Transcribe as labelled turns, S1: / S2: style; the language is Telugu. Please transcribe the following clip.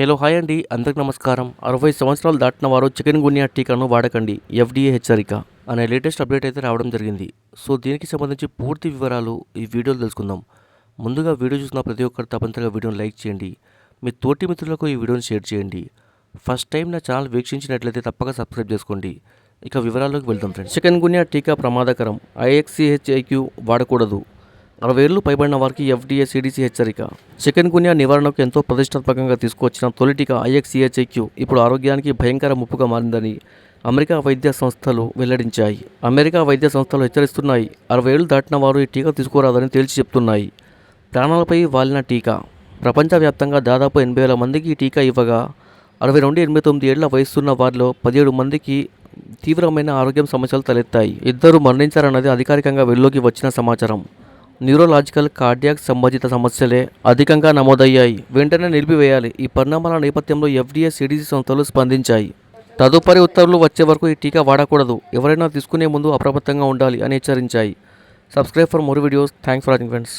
S1: హలో హాయ్ అండి అందరికి నమస్కారం. అరవై సంవత్సరాలు దాటిన వారు చికెన్ గున్యా టీకాను వాడకండి ఎఫ్డీఏ హెచ్చరిక అనే లేటెస్ట్ అప్డేట్ అయితే రావడం జరిగింది. సో దీనికి సంబంధించి పూర్తి వివరాలు ఈ వీడియోలో తెలుసుకుందాం. ముందుగా వీడియో చూసిన ప్రతి ఒక్కరు తప్పనిసరిగా వీడియోని లైక్ చేయండి. మీ తోటి మిత్రులకు ఈ వీడియోని షేర్ చేయండి. ఫస్ట్ టైం నా ఛానల్ వీక్షించినట్లయితే తప్పక సబ్స్క్రైబ్ చేసుకోండి. ఇక వివరాల్లోకి వెళ్దాం ఫ్రెండ్స్. చికెన్ గున్యా టీకా ప్రమాదకరం. ఐఎక్సిహెచ్ఐక్యూ వాడకూడదు. అరవై ఏళ్ళు పైబడిన వారికి ఎఫ్డీఏ సిడిసి హెచ్చరిక. చికెన్ గున్యా నివారణకు ఎంతో ప్రతిష్టాత్మకంగా తీసుకువచ్చిన తొలి టీకా ఇప్పుడు ఆరోగ్యానికి భయంకర ముప్పుగా మారిందని అమెరికా వైద్య సంస్థలు వెల్లడించాయి. అమెరికా వైద్య సంస్థలు హెచ్చరిస్తున్నాయి. అరవై ఏళ్ళు దాటిన వారు ఈ టీకా తీసుకోరాదని తేల్చి చెప్తున్నాయి. ప్రాణాలపై వాలిన టీకా. ప్రపంచవ్యాప్తంగా దాదాపు ఎనభై వేల మందికి టీకా ఇవ్వగా అరవై నుండి ఎనభై తొమ్మిది ఏళ్ళ వయసున్న వారిలో పదిహేడు మందికి తీవ్రమైన ఆరోగ్యం సమస్యలు తలెత్తాయి. ఇద్దరు మరణించారన్నది అధికారికంగా వెలుగులోకి వచ్చిన సమాచారం. న్యూరోలాజికల్ కార్డియాక్ సంబంధిత సమస్యలే అధికంగా నమోదయ్యాయి. వెంటనే నిలిపివేయాలి. ఈ పరిణామాల నేపథ్యంలో ఎఫ్డీఏ సిడిసి సంస్థలు స్పందించాయి. తదుపరి ఉత్తర్వులు వచ్చే వరకు ఈ టీకా వాడకూడదు. ఎవరైనా తీసుకునే ముందు అప్రమత్తంగా ఉండాలి అని హెచ్చరించాయి. Subscribe for more videos. Thanks for watching friends.